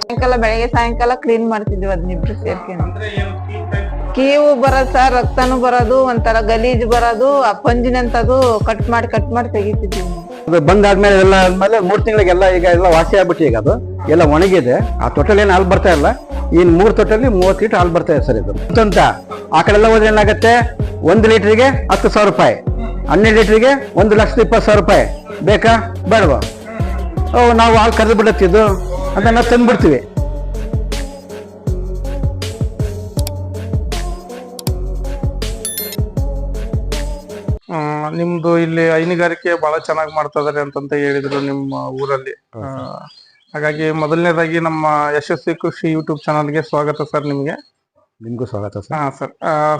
ಸಾಯಂಕಾಲ ಬೆಳಗ್ಗೆ ಸಾಯಂಕಾಲ ಕ್ಲೀನ್ ಮಾಡ್ತಿದ್ವಿ ಅದನ್ನಿಬ್ರು ಸೇರ್ಕೊಂಡು. ಕೀವು ಬರೋದು ಸರ್ ರಕ್ತನೂ ಬರೋದು ಒಂಥರ ಗಲೀಜ್ ಬರೋದು ಆ ಪಂಜಿನಂತದು ಕಟ್ ಮಾಡಿ ಕಟ್ ಮಾಡಿ ತೆಗಿತಿದ್ವಿ ಬಂದಾದ್ಮೇಲೆ ಎಲ್ಲ ಆದ್ಮೇಲೆ ಮೂರು ತಿಂಗಳಿಗೆಲ್ಲ ಈಗ ಎಲ್ಲ ವಾಸಿ ಆಗ್ಬಿಟ್ಟು ಈಗ ಅದು. ಎಲ್ಲ ಒಣಗಿದೆ. ಆ ತೊಟ್ಟಲ್ಲಿ ಏನು ಹಾಲು ಬರ್ತಾ ಇಲ್ಲ. ಇನ್ ಮೂರು ತೊಟ್ಟಲ್ಲಿ ಮೂವತ್ತು ಲೀಟರ್ ಹಾಲು ಬರ್ತಾ ಇದೆ ಸರ್ ಇದು. ಅಂತ ಆ ಕಡೆ ಎಲ್ಲ ಹೋದ್ರೆ ಏನಾಗುತ್ತೆ? ಒಂದು ಲೀಟ್ರಿಗೆ ಹತ್ತು ಸಾವಿರ ರೂಪಾಯಿ. ಹನ್ನೆರಡು ಲೀಟ್ರಿಗೆ ಒಂದು ಲಕ್ಷದ ಇಪ್ಪತ್ತು ಸಾವಿರ ರೂಪಾಯಿ. ಬೇಕಾ? ಬೇಡವಾ? ಓ, ನಾವು ಹಾಲು ಕರೆದು ಬಿಡತ್ತಿದ್ದು ಅದನ್ನ ತಂದ್ಬಿಡ್ತೀವಿ. ನಿಮ್ದು ಇಲ್ಲಿ ಹೈನುಗಾರಿಕೆ ಬಹಳ ಚೆನ್ನಾಗಿ ಮಾಡ್ತಾ ಇದಾರೆ ಅಂತಂತ ಹೇಳಿದ್ರು ನಿಮ್ಮ ಊರಲ್ಲಿ. ಹಾಗಾಗಿ ಮೊದಲನೇದಾಗಿ ನಮ್ಮ ಯಶಸ್ವಿ ಕೃಷಿ ಯೂಟ್ಯೂಬ್ ಚಾನಲ್ಗೆ ಸ್ವಾಗತ ಸರ್ ನಿಮ್ಗೆ. ನಿಮಗೂ ಸ್ವಾಗತ ಸರ್. ಹಾ ಸರ್.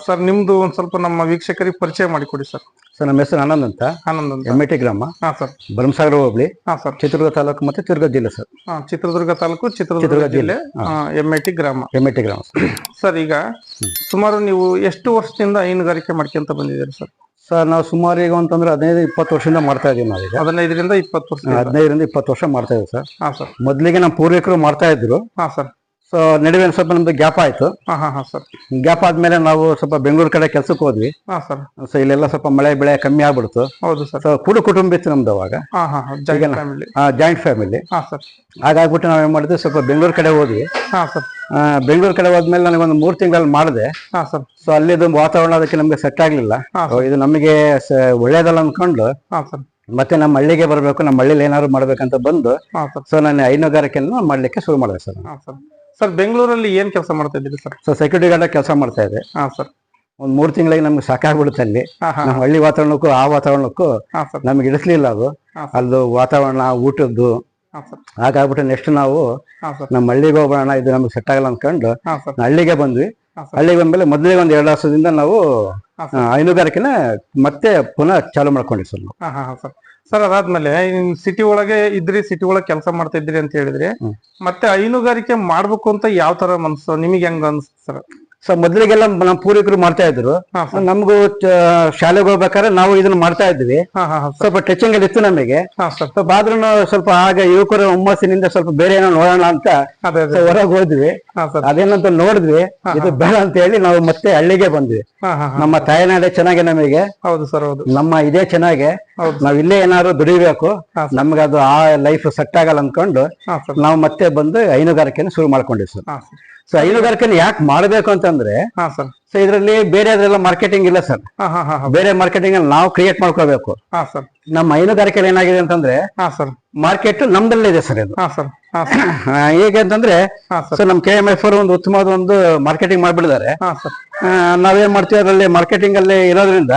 ಸರ್ ನಿಮ್ದು ಒಂದ್ ಸ್ವಲ್ಪ ನಮ್ಮ ವೀಕ್ಷಕರಿಗೆ ಪರಿಚಯ ಮಾಡಿಕೊಡಿ ಸರ್. ಸರ್ ನಮ್ಮ ಹೆಸರು ಆನಂದ್ ಅಂತ. ಆನಂದ್ ಅಂತ. ಎಂ ಟಿ ಗ್ರಾಮ. ಹಾ ಸರ್. ಭರಮಸಾಗರ ಹೋಬಳಿ. ಹಾ ಸರ್. ಚಿತ್ರದುರ್ಗ ತಾಲೂಕು ಮತ್ತೆ ಚಿತ್ರದುರ್ಗ ಜಿಲ್ಲೆ ಸರ್. ಹಾ, ಚಿತ್ರದುರ್ಗ ತಾಲೂಕು ಚಿತ್ರದುರ್ಗ ಜಿಲ್ಲೆ ಎಂ ಐ ಟಿ ಗ್ರಾಮ. ಎಂ ಐ ಟಿ ಗ್ರಾಮ ಸರ್. ಸರ್ ಈಗ ಸುಮಾರು ನೀವು ಎಷ್ಟು ವರ್ಷದಿಂದ ಹೈನುಗಾರಿಕೆ ಮಾಡ್ಕೊಂತ ಬಂದಿದ್ದೀರಿ ಸರ್? ಸರ್ ನಾವು ಸುಮಾರು ಈಗ ಅಂತಂದ್ರೆ ಹದಿನೈದು ಇಪ್ಪತ್ತು ವರ್ಷದಿಂದ ಮಾಡ್ತಾ ಇದೀವಿ ನಾವೀಗ. ಹದಿನೈದರಿಂದ ಇಪ್ಪತ್ತು ವರ್ಷ ಹದಿನೈದರಿಂದ ಇಪ್ಪತ್ತು ವರ್ಷ ಮಾಡ್ತಾ ಇದ್ದೀವಿ ಸರ್. ಹಾಂ ಸರ್. ಮೊದಲಿಗೆ ನಮ್ಮ ಪೂರ್ವಿಕರು ಮಾಡ್ತಾ ಇದ್ರು. ಹಾಂ ಸರ್. ಸೊ ನಡುವೆ ಸ್ವಲ್ಪ ನಮ್ದು ಗ್ಯಾಪ್ ಆಯ್ತು. ಹಾ ಹಾ ಹಾ ಸರ್ ಗ್ಯಾಪ್ ಆದ್ಮೇಲೆ ನಾವು ಸ್ವಲ್ಪ ಬೆಂಗಳೂರು ಕಡೆ ಕೆಲ್ಸಕ್ಕೆ ಹೋದ್ವಿ. ಹಾ ಸರ್ ಸೊ ಇಲ್ಲೆಲ್ಲ ಸ್ವಲ್ಪ ಮಳೆ ಬೆಳೆ ಕಮ್ಮಿ ಆಗ್ಬಿಡ್ತು. ಹೌದು ಸರ್ ಸೊ ಕುಡು ಕುಟುಂಬ ಇತ್ತು ನಮ್ದು ಅವಾಗ. ಹಾ ಹಾ ಹಾ ಜಾಯಿಂಟ್ ಫ್ಯಾಮಿಲಿ ಜಾಯಿಂಟ್ ಫ್ಯಾಮಿಲಿ ಹಾ ಸರ್ ಹಾಗಾಗ್ಬಿಟ್ಟು ನಾವೇನ್ ಏನ್ ಮಾಡಿದ್ವಿ ಸ್ವಲ್ಪ ಬೆಂಗಳೂರು ಕಡೆ ಹೋದ್ವಿ. ಹಾ ಸರ್ ಬೆಂಗಳೂರು ಕಡೆ ಹೋದ್ಮೇಲೆ ನನಗೆ ಒಂದು ಮೂರು ತಿಂಗಳಲ್ಲಿ ಮಾಡಿದೆ. ಹಾ ಸರ್ ಸೊ ಅಲ್ಲಿದ್ದು ವಾತಾವರಣ ಅದಕ್ಕೆ ನಮ್ಗೆ ಸೆಟ್ ಆಗ್ಲಿಲ್ಲ. So, ಇದು ನಮಗೆ ಒಳ್ಳೇದಲ್ಲ ಅನ್ಕೊಂಡು ಹಾ ಸರ್ ಮತ್ತೆ ನಮ್ಮ ಹಳ್ಳಿಗೆ ಬರಬೇಕು ನಮ್ಮ ಹಳ್ಳಿಲಿ ಏನಾದ್ರು ಮಾಡ್ಬೇಕಂತ ಬಂದು ಹಾ ಸರ್ ಸೊ ನಾನು ಹೈನುಗಾರಿಕೆಯನ್ನು ಮಾಡ್ಲಿಕ್ಕೆ ಶುರು ಮಾಡಿದೆ ಸರ್ ಹಾ ಸರ್ ಸರ್ ಬೆಂಗಳೂರಲ್ಲಿ ಏನ್ ಕೆಲಸ ಮಾಡ್ತಾ ಇದ್ದೀರಿ ಸರ್? ಸೊ ಸೆಕ್ಯೂರಿಟಿ ಗಾರ್ಡ್ ಕೆಲಸ ಮಾಡ್ತಾ ಇದೆ ಹಾ ಸರ್. ಒಂದ್ ಮೂರ್ ತಿಂಗಳಿಗೆ ನಮ್ಗೆ ಸಾಕಾಗ್ಬಿಡುತ್ತೆ ಅಲ್ಲಿ. ಹಾ ಹಾ. ನಮ್ಮ ಹಳ್ಳಿ ವಾತಾವರಣಕ್ಕೂ ಆ ವಾತಾವರಣಕ್ಕೂ ಹಾ ಸರ್. ನಮ್ಗೆ ಇಡಿಸ್ಲಿಲ್ಲ ಅದು. ಹಾ ಅಲ್ಲದು ವಾತಾವರಣ ಊಟದ್ದು ಹಾ ಸರ್. ಹಾಗಾಗ್ಬಿಟ್ಟು ನೆಕ್ಸ್ಟ್ ನಾವು ಹಾ ಸರ್. ನಮ್ಮ ಹಳ್ಳಿಗೆ ಹೋಗೋಣ ಇದು ನಮ್ಗೆ ಸೆಟ್ ಆಗಲ್ಲ ಅನ್ಕೊಂಡು ಹಾ ಸರ್. ಹಳ್ಳಿಗೆ ಬಂದ್ವಿ. ಹಾ ಸರ್. ಹಳ್ಳಿಗೆ ಬಂದ್ಮೇಲೆ ಮೊದಲಿಗೆ ಒಂದ್ ಎರಡು ವರ್ಷದಿಂದ ನಾವು ಹಾ ಆ, ಹೈನುಗಾರಿಕೆನ ಮತ್ತೆ ಪುನಃ ಚಾಲು ಮಾಡ್ಕೊಂಡ್ವಿ ಸರ್ ನಾವು. ಹಾ ಹಾ ಹಾ ಸರ್. ಸರ್ ಅದಾದ್ಮೇಲೆ ಸಿಟಿ ಒಳಗೆ ಇದ್ರಿ ಸಿಟಿ ಒಳಗೆ ಕೆಲಸ ಮಾಡ್ತಾ ಇದ್ರಿ ಅಂತ ಹೇಳಿದ್ರಿ. ಮತ್ತೆ ಹೈನುಗಾರಿಕೆ ಮಾಡ್ಬೇಕು ಅಂತ ಯಾವ ತರ ಮನ್ಸು? ನಿಮಗೆ ಹೆಂಗ ಅನ್ಸುತ್ತೆ ಸರ್? ಸೊ ಮೊದಲಿಗೆಲ್ಲ ನಮ್ಮ ಪೂರ್ವಿಕರು ಮಾಡ್ತಾ ಇದ್ರು. ನಮ್ಗೂ ಶಾಲೆಗೆ ಹೋಗ್ಬೇಕಾದ್ರೆ ನಾವು ಇದನ್ನ ಮಾಡ್ತಾ ಇದ್ವಿ. ಸ್ವಲ್ಪ ಟಚಿಂಗ್ ಅಲ್ಲಿ ಇತ್ತು ನಮಗೆ. ಸ್ವಲ್ಪ ಆದ್ರೂ ಸ್ವಲ್ಪ ಆಗ ಯುವಕರ ಹುಮ್ಮಸ್ಸಿನಿಂದ ಸ್ವಲ್ಪ ಬೇರೆ ಏನೋ ನೋಡೋಣ ಅಂತ ಹೊರಗೆ ಹೋದ್ವಿ. ಅದೇನಂತ ನೋಡಿದ್ವಿ. ಇದು ಬೇಡ ಅಂತ ಹೇಳಿ ನಾವು ಮತ್ತೆ ಹಳ್ಳಿಗೆ ಬಂದ್ವಿ. ನಮ್ಮ ತಾಯಿನಾಡೆ ಚೆನ್ನಾಗಿ ನಮಗೆ. ಹೌದು ಸರ್ ಹೌದು. ನಮ್ಮ ಇದೇ ಚೆನ್ನಾಗೆ. ನಾವ್ ಇಲ್ಲೇ ಏನಾದ್ರು ದುಡಿಬೇಕು. ನಮ್ಗೆ ಅದು ಆ ಲೈಫ್ ಸೆಟ್ ಆಗಲ್ಲ ಅನ್ಕೊಂಡು ನಾವು ಮತ್ತೆ ಬಂದು ಹೈನುಗಾರಿಕೆನ ಶುರು ಮಾಡ್ಕೊಂಡಿವಿ ಸರ್. ಸೊ ಹೈನುಗಾರಿಕೆ ಯಾಕೆ ಮಾಡಬೇಕು ಅಂತಂದ್ರೆ ಹಾ ಸರ್ ಸೊ ಇದರಲ್ಲಿ ಬೇರೆ ಅದೆಲ್ಲ ಮಾರ್ಕೆಟಿಂಗ್ ಇಲ್ಲ ಸರ್ ಹಾ ಹಾ ಹಾ ಬೇರೆ ಮಾರ್ಕೆಟಿಂಗ್ ಅಲ್ಲಿ ನಾವು ಕ್ರಿಯೇಟ್ ಮಾಡ್ಕೋಬೇಕು ಹಾ ಸರ್ ನಮ್ಮ ಹೈನುಗಾರಿಕೆಯಲ್ಲಿ ಏನಾಗಿದೆ ಅಂತಂದ್ರೆ ಹಾ ಸರ್ ಮಾರ್ಕೆಟ್ ನಮ್ದಲ್ಲೇ ಇದೆ ಸರ್ ಇದು. ಹಾ ಸರ್ ಹೇಗೆ ಅಂತಂದ್ರೆ ಸೊ ನಮ್ ಕೆ ಎಂ ಎಫ್ ಅವರು ಒಂದು ಉತ್ತಮವಾದ ಒಂದು ಮಾರ್ಕೆಟಿಂಗ್ ಮಾಡ್ಬಿಡಿದ್ದಾರೆ ನಾವೇನ್ ಮಾಡ್ತೀವಿ ಅದರಲ್ಲಿ ಮಾರ್ಕೆಟಿಂಗ್ ಅಲ್ಲಿ ಇರೋದ್ರಿಂದ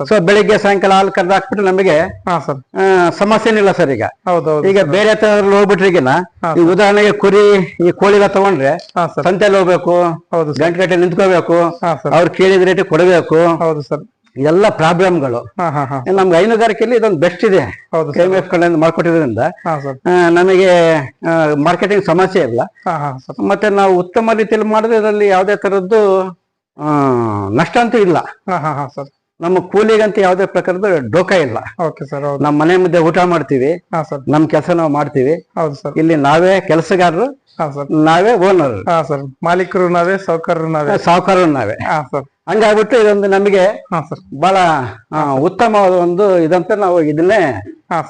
ಸೊ ಬೆಳಿಗ್ಗೆ ಸಾಯಂಕಾಲ ಹಾಲು ಕರೆದು ಹಾಕ್ಬಿಟ್ಟು ನಮಗೆ ಸಮಸ್ಯೆನಿಲ್ಲ ಸರ್ ಈಗ. ಈಗ ಬೇರೆ ತರ ಹೋಗ್ಬಿಟ್ರಿಗಿನ ಈ ಉದಾಹರಣೆಗೆ ಕುರಿ ಈ ಕೋಳಿಲ ತಗೊಂಡ್ರೆ ಸಂತೆಯಲ್ಲಿ ಹೋಗ್ಬೇಕು ಗಂಟೆ ಗಂಟೆ ನಿಂತ್ಕೋಬೇಕು ಅವ್ರು ಕೇಳಿದ ರೇಟ್ ಕೊಡಬೇಕು. ಹೌದು ಸರ್. ಎಲ್ಲ ಪ್ರಾಬ್ಲಮ್ಗಳು. ನಮ್ಗೆ ಹೈನುಗಾರಿಕೆಯಲ್ಲಿ ಇದೊಂದು ಬೆಸ್ಟ್ ಇದೆ. ಕಡೆಯಿಂದ ಮಾಡ್ಕೊಟ್ಟಿರೋದ್ರಿಂದ. ಹಾ ಸರ್. ಆ, ನಮಗೆ ಮಾರ್ಕೆಟಿಂಗ್ ಸಮಸ್ಯೆ ಇಲ್ಲ. ಮತ್ತೆ ನಾವು ಉತ್ತಮ ರೀತಿಯಲ್ಲಿ ಮಾಡಿದ್ರೆ ಇದರಲ್ಲಿ ಯಾವುದೇ ತರದ್ದು ನಷ್ಟ ಅಂತೂ ಇಲ್ಲ. ನಮ್ಮ ಕೂಲಿಗಂತ ಯಾವುದೇ ಪ್ರಕಾರದ ಡೋಕ ಇಲ್ಲ. ಓಕೆ ಸರ್ ಹೌದು. ನಮ್ಮ ಮನೆ ಮುಂದೆ ಊಟ ಮಾಡ್ತೀವಿ. ನಮ್ ಕೆಲಸ ನಾವು ಮಾಡ್ತೀವಿ. ಹೌದು ಸರ್. ಇಲ್ಲಿ ನಾವೇ ಕೆಲಸಗಾರರು ನಾವೇ ಓನರ್. ಹಾ ಸರ್. ಮಾಲೀಕರು ನಾವೇ ಸಾವುಕಾರರು ನಾವೇ. ಸಾಹುಕಾರರು ನಾವೇ. ಹಾ ಸರ್. ಹಂಗಾಗ್ಬಿಟ್ಟು ಇದೊಂದು ನಮಗೆ ಹಾ ಸರ್. ಬಹಳ ಆ, ಉತ್ತಮವಾದ ಒಂದು ಇದಂತ ನಾವು ಇದನ್ನೇ